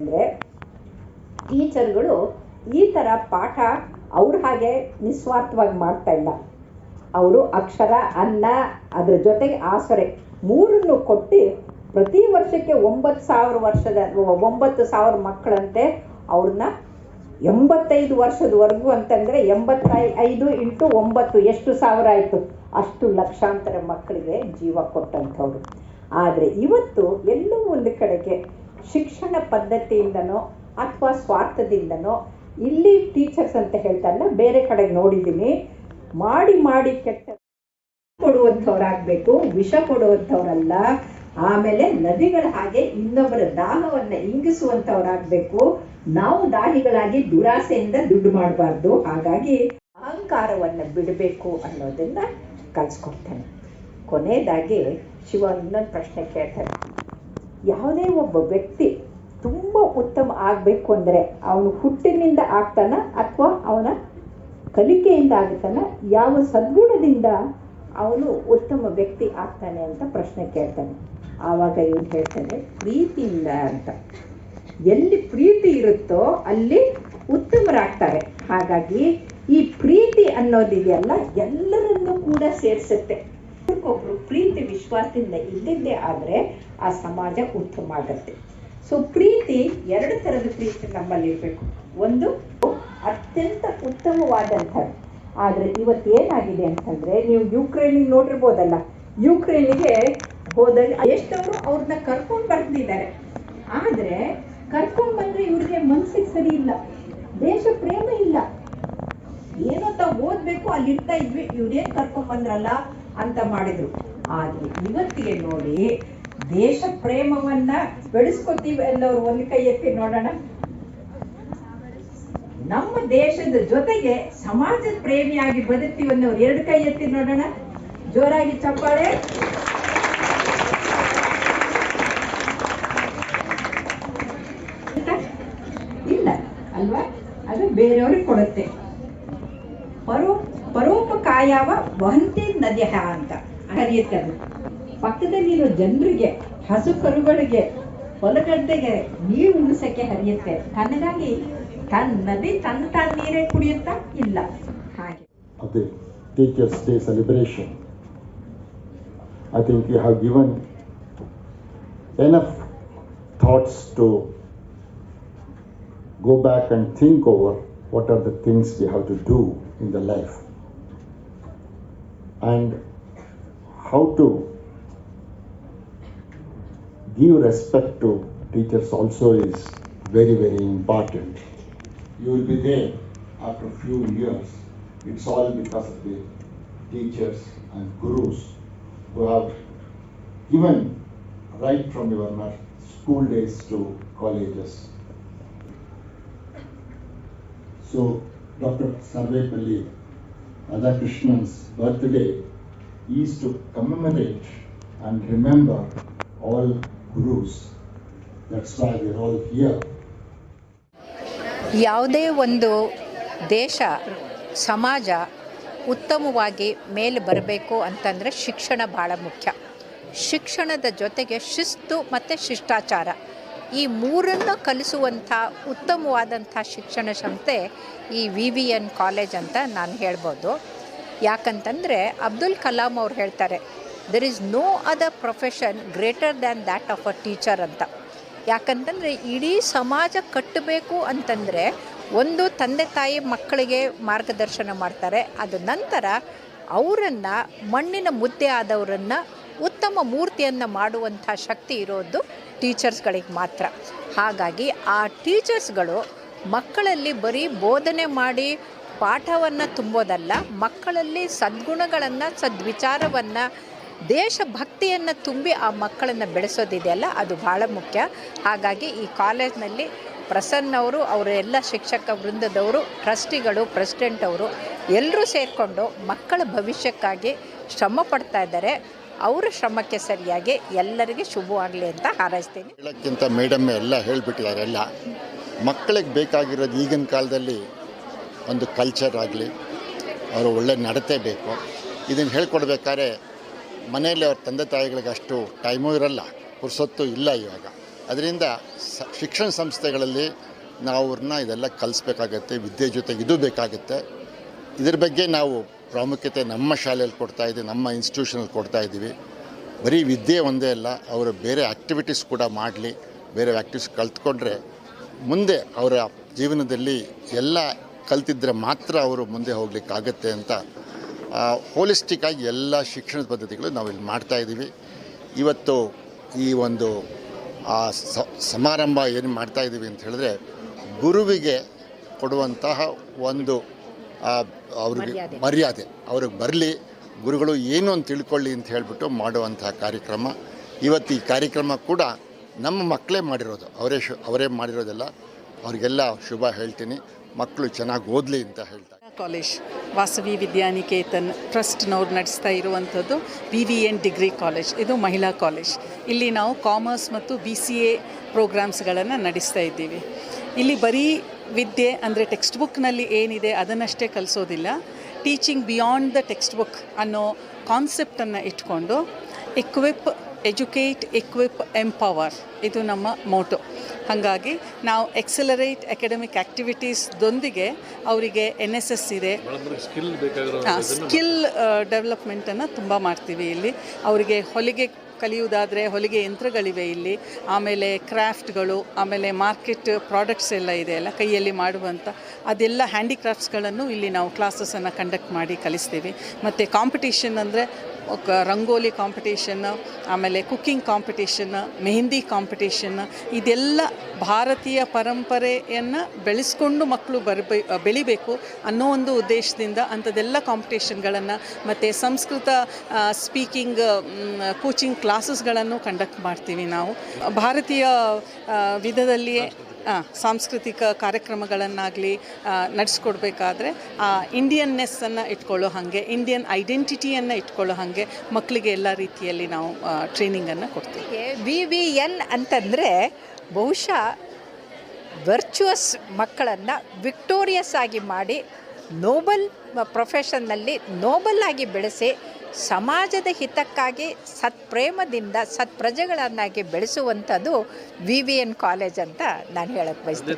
ಅಂದರೆ ಟೀಚರ್ಗಳು ಈ ಥರ ಪಾಠ ಅವ್ರ ಹಾಗೆ ನಿಸ್ವಾರ್ಥವಾಗಿ ಮಾಡ್ತಾ ಇಲ್ಲ. ಅವರು ಅಕ್ಷರ, ಅನ್ನ, ಅದ್ರ ಜೊತೆಗೆ ಆಸರೆ ಮೂರನ್ನು ಕೊಟ್ಟು ಪ್ರತಿ ವರ್ಷಕ್ಕೆ ಒಂಬತ್ತು ಸಾವಿರ ವರ್ಷದ, ಒಂಬತ್ತು ಸಾವಿರ ಮಕ್ಕಳಂತೆ ಅವ್ರನ್ನ ಎಂಬತ್ತೈದು ವರ್ಷದವರೆಗೂ ಅಂತಂದರೆ ಎಂಬತ್ತೈ ಐದು ಇಂಟು ಒಂಬತ್ತು ಎಷ್ಟು ಸಾವಿರ ಆಯಿತು? ಅಷ್ಟು ಲಕ್ಷಾಂತರ ಮಕ್ಕಳಿಗೆ ಜೀವ ಕೊಟ್ಟಂಥವ್ರು. ಆದರೆ ಇವತ್ತು ಎಲ್ಲೋ ಒಂದು ಕಡೆಗೆ ಶಿಕ್ಷಣ ಪದ್ಧತಿಯಿಂದನೋ ಅಥವಾ ಸ್ವಾರ್ಥದಿಂದನೋ ಇಲ್ಲಿ ಟೀಚರ್ಸ್ ಅಂತ ಹೇಳ್ತಾರಲ್ಲ, ಬೇರೆ ಕಡೆಗೆ ನೋಡಿದ್ದೀನಿ. ಮಾಡಿ ಮಾಡಿ ಕೆಟ್ಟ ಕೊಡುವಂಥವ್ರಾಗಬೇಕು, ವಿಷ ಕೊಡುವಂಥವ್ರಲ್ಲ. ಆಮೇಲೆ ನದಿಗಳ ಹಾಗೆ ಇನ್ನೊಬ್ಬರ ದಾಹವನ್ನು ಇಂಗಿಸುವಂಥವ್ರಾಗಬೇಕು. ನಾವು ದಾಹಿಗಳಾಗಿ ದುರಾಸೆಯಿಂದ ದುಡ್ಡು ಮಾಡಬಾರ್ದು. ಹಾಗಾಗಿ ಅಹಂಕಾರವನ್ನು ಬಿಡಬೇಕು ಅನ್ನೋದನ್ನು ಕಲಿಸ್ಕೊಡ್ತೇನೆ. ಕೊನೆಯದಾಗಿ ಶಿವ ಇನ್ನೊಂದು ಪ್ರಶ್ನೆ ಕೇಳ್ತಾನೆ ಯಾವುದೇ ಒಬ್ಬ ವ್ಯಕ್ತಿ ತುಂಬ ಉತ್ತಮ ಆಗಬೇಕು ಅಂದರೆ ಅವನು ಹುಟ್ಟಿನಿಂದ ಆಗ್ತಾನ ಅಥವಾ ಅವನ ಕಲಿಕೆಯಿಂದ ಆಗ್ತಾನ, ಯಾವ ಸದ್ಗುಣದಿಂದ ಅವನು ಉತ್ತಮ ವ್ಯಕ್ತಿ ಆಗ್ತಾನೆ ಅಂತ ಪ್ರಶ್ನೆ ಕೇಳ್ತಾನೆ. ಆವಾಗ ಏನು ಹೇಳ್ತಾನೆ, ಪ್ರೀತಿಯಿಂದ ಅಂತ. ಎಲ್ಲಿ ಪ್ರೀತಿ ಇರುತ್ತೋ ಅಲ್ಲಿ ಉತ್ತಮರಾಗ್ತಾರೆ. ಹಾಗಾಗಿ ಈ ಪ್ರೀತಿ ಅನ್ನೋದಿದೆಯಲ್ಲ ಎಲ್ಲರನ್ನೂ ಕೂಡ ಸೇರಿಸುತ್ತೆ. ಒಬ್ರು ಪ್ರೀತಿ ವಿಶ್ವಾಸದಿಂದ ಇಲ್ಲಿದ್ದೆ ಆದರೆ ಆ ಸಮಾಜ ಉತ್ತಮ ಆಗತ್ತೆ. ಸೊ ಪ್ರೀತಿ ಎರಡು ಥರದ ಪ್ರೀತಿ ನಮ್ಮಲ್ಲಿ ಇರಬೇಕು. ಒಂದು, ಅತ್ಯಂತ ಉತ್ತಮವಾದಂಥದ್ದು. ಆದರೆ ಇವತ್ತು ಏನಾಗಿದೆ ಅಂತಂದ್ರೆ, ನೀವು ಯುಕ್ರೇನಿಗೆ ನೋಡಿರ್ಬೋದಲ್ಲ, ಯುಕ್ರೇನಿಗೆ ಹೋದಾಗ ಎಷ್ಟವರು ಅವ್ರನ್ನ ಕರ್ಕೊಂಡು ಬರ್ತಿದ್ದಾರೆ ಆದರೆ ಕರ್ಕೊಂಡು ಬಂದ್ರೆ ಇವ್ರಿಗೆ ಮನಸ್ಸಿಗೆ ಸರಿ ಇಲ್ಲ, ದೇಶ ಪ್ರೇಮ ಇಲ್ಲ. ಏನೋ ತಾವು ಓದ್ಬೇಕು ಅಲ್ಲಿ ಇರ್ತಾ ಇದ್ವಿ ಇವ್ರೇನ್ ಕರ್ಕೊಂಡ್ ಬಂದ್ರಲ್ಲ ಅಂತ ಮಾಡಿದ್ರು. ಆದ್ರೆ ಇವತ್ತಿಗೆ ನೋಡಿ, ದೇಶ ಪ್ರೇಮವನ್ನ ಬೆಳೆಸ್ಕೊತೀವಿ ಅನ್ನೋರು ಒಂದ್ ಕೈ ಎತ್ತಿ ನೋಡೋಣ. ನಮ್ಮ ದೇಶದ ಜೊತೆಗೆ ಸಮಾಜದ ಪ್ರೇಮಿಯಾಗಿ ಬದುಕ್ತೀವಿ ಅನ್ನೋರು ಎರಡು ಕೈ ಎತ್ತಿ ನೋಡೋಣ. ಜೋರಾಗಿ ಚಪ್ಪಾಳೆ. ಇಲ್ಲ, ಅಲ್ವಾ? ಅದು ಬೇರೆಯವ್ರಿಗೆ ಕೊಡುತ್ತೆ. ಪರೋ, ಪರೋಪಕಾಯವ ವಹಂತಿ ನದ್ಯ ಅಂತ ಹರಿಯುತ್ತೆ ಅದು. ಪಕ್ಕದಲ್ಲಿರೋ ಜನರಿಗೆ, ಹಸು ಕರುಗಳಿಗೆ, ಹೊಲಗದ್ದೆಗೆ ನೀರು ಉಣಿಸಕ್ಕೆ ಹರಿಯುತ್ತೆ. ತನ್ನಗಾಗಿ ತನ್ನ ನದಿ, ತನ್ನ ತಾನು ನೀರೇ ಕುಡಿಯುತ್ತಾ ಇಲ್ಲ. ಹಾಗೆ. ಅದೇ teachers day celebration I think you have given enough thoughts to go back and think over what are the things we have to do in the life? And how to give respect to teachers also is very very important. You will be there after a few years. It's all because of the teachers and gurus who have given right from your school days to colleges. So, Dr. Sarvepalli Radhakrishnan's birthday is to commemorate and remember all gurus. That's why we're all here. ಯಾವುದೇ ಒಂದು ದೇಶ ಸಮಾಜ ಉತ್ತಮವಾಗಿ ಮೇಲೆ ಬರಬೇಕು ಅಂತಂದರೆ ಶಿಕ್ಷಣ ಭಾಳ ಮುಖ್ಯ ಶಿಕ್ಷಣದ ಜೊತೆಗೆ ಶಿಸ್ತು ಮತ್ತು ಶಿಷ್ಟಾಚಾರ ಈ ಮೂರನ್ನು ಕಲಿಸುವಂಥ ಉತ್ತಮವಾದಂಥ ಶಿಕ್ಷಣ ಸಂಸ್ಥೆ ಈ ವಿ ವಿ ಎನ್ ಕಾಲೇಜ್ ಅಂತ ನಾನು ಹೇಳ್ಬೋದು. ಯಾಕಂತಂದರೆ ಅಬ್ದುಲ್ ಕಲಾಂ ಅವ್ರು ಹೇಳ್ತಾರೆ there is no other profession greater than that of a teacher ಅಂತ. ಯಾಕಂತಂದರೆ ಇಡೀ ಸಮಾಜ ಕಟ್ಟಬೇಕು ಅಂತಂದರೆ ಒಂದು ತಂದೆ ತಾಯಿ ಮಕ್ಕಳಿಗೆ ಮಾರ್ಗದರ್ಶನ ಮಾಡ್ತಾರೆ. ಅದು ನಂತರ ಅವರನ್ನು ಮಣ್ಣಿನ ಮುದ್ದೆ ಆದವರನ್ನು ಉತ್ತಮ ಮೂರ್ತಿಯನ್ನು ಮಾಡುವಂಥ ಶಕ್ತಿ ಇರೋದು ಟೀಚರ್ಸ್ಗಳಿಗೆ ಮಾತ್ರ. ಹಾಗಾಗಿ ಆ ಟೀಚರ್ಸ್ಗಳು ಮಕ್ಕಳಲ್ಲಿ ಬರೀ ಬೋಧನೆ ಮಾಡಿ ಪಾಠವನ್ನು ತುಂಬೋದಲ್ಲ, ಮಕ್ಕಳಲ್ಲಿ ಸದ್ಗುಣಗಳನ್ನು, ಸದ್ವಿಚಾರವನ್ನು, ದೇಶಭಕ್ತಿಯನ್ನು ತುಂಬಿ ಆ ಮಕ್ಕಳನ್ನು ಬೆಳೆಸೋದಿದೆಯಲ್ಲ, ಅದು ಭಾಳ ಮುಖ್ಯ. ಹಾಗಾಗಿ ಈ ಕಾಲೇಜ್ನಲ್ಲಿ ಪ್ರಸನ್ನ ಅವರು, ಅವರ ಎಲ್ಲ ಶಿಕ್ಷಕ ವೃಂದದವರು, ಟ್ರಸ್ಟಿಗಳು, ಪ್ರೆಸಿಡೆಂಟ್ ಅವರು ಎಲ್ಲರೂ ಸೇರಿಕೊಂಡು ಮಕ್ಕಳ ಭವಿಷ್ಯಕ್ಕಾಗಿ ಶ್ರಮ ಪಡ್ತಾ ಇದ್ದಾರೆ. ಅವರ ಶ್ರಮಕ್ಕೆ ಸರಿಯಾಗಿ ಎಲ್ಲರಿಗೆ ಶುಭವಾಗಲಿ ಅಂತ ಹಾರೈಸ್ತೀನಿ. ಹೇಳೋಕ್ಕಿಂತ ಮೇಡಮ್ ಎಲ್ಲ ಹೇಳಿಬಿಟ್ಟಿದ್ದಾರೆ, ಎಲ್ಲ. ಮಕ್ಕಳಿಗೆ ಬೇಕಾಗಿರೋದು ಈಗಿನ ಕಾಲದಲ್ಲಿ ಒಂದು ಕಲ್ಚರ್ ಆಗಲಿ, ಅವರು ಒಳ್ಳೆ ನಡತೆ ಬೇಕು. ಇದನ್ನು ಹೇಳ್ಕೊಡ್ಬೇಕಾದ್ರೆ ಮನೆಯಲ್ಲಿ ಅವ್ರ ತಂದೆ ತಾಯಿಗಳಿಗೆ ಅಷ್ಟು ಟೈಮೂ ಇರಲ್ಲ, ಪುರ್ಸೊತ್ತು ಇಲ್ಲ ಇವಾಗ. ಅದರಿಂದ ಶಿಕ್ಷಣ ಸಂಸ್ಥೆಗಳಲ್ಲಿ ನಾವು ಅವ್ರನ್ನ ಇದೆಲ್ಲ ಕಲಿಸ್ಬೇಕಾಗತ್ತೆ, ವಿದ್ಯೆ ಜೊತೆಗೆ ಇದು ಬೇಕಾಗುತ್ತೆ. ಇದ್ರ ಬಗ್ಗೆ ನಾವು ಪ್ರಾಮುಖ್ಯತೆ ನಮ್ಮ ಶಾಲೆಯಲ್ಲಿ ಕೊಡ್ತಾ ಇದ್ದೀವಿ, ನಮ್ಮ ಇನ್ಸ್ಟಿಟ್ಯೂಷನಲ್ಲಿ ಕೊಡ್ತಾ ಇದ್ದೀವಿ. ಬರೀ ವಿದ್ಯೆ ಒಂದೇ ಅಲ್ಲ, ಅವರು ಬೇರೆ ಆ್ಯಕ್ಟಿವಿಟೀಸ್ ಕೂಡ ಮಾಡಲಿ, ಬೇರೆ ಆ್ಯಕ್ಟಿವಿಟೀಸ್ ಕಲ್ತ್ಕೊಂಡ್ರೆ ಮುಂದೆ ಅವರ ಜೀವನದಲ್ಲಿ ಎಲ್ಲ ಕಲ್ತಿದ್ರೆ ಮಾತ್ರ ಅವರು ಮುಂದೆ ಹೋಗ್ಲಿಕ್ಕಾಗತ್ತೆ ಅಂತ ಹೋಲಿಸ್ಟಿಕ್ ಆಗಿ ಎಲ್ಲ ಶಿಕ್ಷಣದ ಪದ್ಧತಿಗಳು ನಾವು ಇಲ್ಲಿ ಮಾಡ್ತಾ ಇದ್ದೀವಿ. ಇವತ್ತು ಈ ಒಂದು, ಆ ಸಮಾರಂಭ ಏನು ಮಾಡ್ತಾ ಇದ್ದೀವಿ ಅಂತ ಹೇಳಿದ್ರೆ ಗುರುವಿಗೆ ಕೊಡುವಂತಹ ಒಂದು ಅವ್ರಿಗೆ ಮರ್ಯಾದೆ. ಅವ್ರಿಗೆ ಬರಲಿ ಗುರುಗಳು ಏನು ಅಂತ ತಿಳ್ಕೊಳ್ಳಿ ಅಂತ ಹೇಳಿಬಿಟ್ಟು ಮಾಡುವಂಥ ಕಾರ್ಯಕ್ರಮ. ಇವತ್ತು ಈ ಕಾರ್ಯಕ್ರಮ ಕೂಡ ನಮ್ಮ ಮಕ್ಕಳೇ ಮಾಡಿರೋದು. ಅವರೇ ಶು ಅವರೇ ಮಾಡಿರೋದೆಲ್ಲ. ಅವ್ರಿಗೆಲ್ಲ ಶುಭ ಹೇಳ್ತೀನಿ. ಮಕ್ಕಳು ಚೆನ್ನಾಗಿ ಓದಲಿ ಅಂತ ಹೇಳ್ತಾರೆ ಕಾಲೇಜ್ ವಾಸವಿ ವಿದ್ಯಾನಿಕೇತನ್ ಟ್ರಸ್ಟ್ನವ್ರು ನಡೆಸ್ತಾ ಇರುವಂಥದ್ದು B V N degree college. ಇದು ಮಹಿಳಾ ಕಾಲೇಜ್. ಇಲ್ಲಿ ನಾವು ಕಾಮರ್ಸ್ ಮತ್ತು ಬಿ ಸಿ ಎ ಪ್ರೋಗ್ರಾಮ್ಸ್ಗಳನ್ನು ನಡೆಸ್ತಾ ಇದ್ದೀವಿ. ಇಲ್ಲಿ ಬರೀ ವಿದ್ಯೆ ಅಂದರೆ ಟೆಕ್ಸ್ಟ್ ಬುಕ್ನಲ್ಲಿ ಏನಿದೆ ಅದನ್ನಷ್ಟೇ ಕಲಿಸೋದಿಲ್ಲ. Teaching beyond the text book ಅನ್ನೋ ಕಾನ್ಸೆಪ್ಟನ್ನು ಇಟ್ಕೊಂಡು ಎಕ್ವಿಪ್ ಎಜುಕೇಟ್ ಎಕ್ವಿಪ್ ಎಂಪವರ್ ಇದು ನಮ್ಮ ಮೋಟೋ ಹಾಗಾಗಿ ನಾವು ಎಕ್ಸಲರೇಟ್ ಅಕಾಡೆಮಿಕ್ ಆ್ಯಕ್ಟಿವಿಟೀಸ್ದೊಂದಿಗೆ ಅವರಿಗೆ ಎನ್ ಎಸ್ ಎಸ್ ಇದೆ. ಸ್ಕಿಲ್ ಡೆವಲಪ್ಮೆಂಟನ್ನು ತುಂಬ ಮಾಡ್ತೀವಿ ಇಲ್ಲಿ. ಅವರಿಗೆ ಹೊಲಿಗೆ ಕಲಿಯುವುದಾದರೆ ಹೊಲಿಗೆ ಯಂತ್ರಗಳಿವೆ ಇಲ್ಲಿ. ಆಮೇಲೆ ಕ್ರಾಫ್ಟ್ಗಳು, ಆಮೇಲೆ ಮಾರ್ಕೆಟ್ ಪ್ರಾಡಕ್ಟ್ಸ್ ಎಲ್ಲ ಇದೆ ಅಲ್ಲ, ಕೈಯಲ್ಲಿ ಮಾಡುವಂಥ ಅದೆಲ್ಲ ಹ್ಯಾಂಡಿಕ್ರಾಫ್ಟ್ಸ್ಗಳನ್ನು ಇಲ್ಲಿ ನಾವು ಕ್ಲಾಸಸನ್ನು ಕಂಡಕ್ಟ್ ಮಾಡಿ ಕಲಿಸ್ತೀವಿ. ಮತ್ತು ಕಾಂಪಿಟೀಷನ್ ಅಂದರೆ ರಂಗೋಲಿ ಕಾಂಪಿಟೇಷನ್ ಆಮೇಲೆ ಕುಕ್ಕಿಂಗ್ ಕಾಂಪಿಟೇಷನ್ ಮೆಹಂದಿ ಕಾಂಪಿಟೇಷನ್ ಇದೆಲ್ಲ ಭಾರತೀಯ ಪರಂಪರೆಯನ್ನು ಬೆಳೆಸ್ಕೊಂಡು ಮಕ್ಕಳು ಬರಬೇ, ಬೆಳಿಬೇಕು ಅನ್ನೋ ಒಂದು ಉದ್ದೇಶದಿಂದ ಅಂಥದ್ದೆಲ್ಲ ಕಾಂಪಿಟೇಷನ್ಗಳನ್ನು ಮತ್ತು ಸಂಸ್ಕೃತ ಸ್ಪೀಕಿಂಗ್ ಕೋಚಿಂಗ್ ಕ್ಲಾಸಸ್ಗಳನ್ನು ಕಂಡಕ್ಟ್ ಮಾಡ್ತೀವಿ ನಾವು. ಭಾರತೀಯ ವಿಧದಲ್ಲಿಯೇ ಸಾಂಸ್ಕೃತಿಕ ಕಾರ್ಯಕ್ರಮಗಳನ್ನಾಗಲಿ ನಡೆಸ್ಕೊಡ್ಬೇಕಾದ್ರೆ, ಆ ಇಂಡಿಯನ್ನೆಸ್ಸನ್ನು ಇಟ್ಕೊಳ್ಳೋ ಹಾಗೆ ಇಂಡಿಯನ್ ಐಡೆಂಟಿಟಿಯನ್ನು ಇಟ್ಕೊಳ್ಳೋ ಹಾಗೆ ಮಕ್ಕಳಿಗೆ ಎಲ್ಲ ರೀತಿಯಲ್ಲಿ ನಾವು ಟ್ರೈನಿಂಗನ್ನು ಕೊಡ್ತೀವಿ. ವಿ ವಿ ಎನ್ ಅಂತಂದರೆ ಬಹುಶಃ ವರ್ಚುವಸ್ ಮಕ್ಕಳನ್ನು ವಿಕ್ಟೋರಿಯಸ್ ಆಗಿ ಮಾಡಿ ನೋಬಲ್ ಪ್ರೊಫೆಷನ್ನಲ್ಲಿ ನೋಬಲ್ ಆಗಿ ಬೆಳೆಸಿ ಸಮಾಜದ ಹಿತಕ್ಕಾಗಿ ಸತ್ಪ್ರೇಮದಿಂದ ಸತ್ಪ್ರಜೆಗಳನ್ನಾಗಿ ಬೆಳೆಸುವಂಥದ್ದು ವಿ ವಿ ಎನ್ ಕಾಲೇಜ್ ಅಂತ ನಾನು ಹೇಳಕ್ಕೆ ಬಯಸ್ತೀನಿ.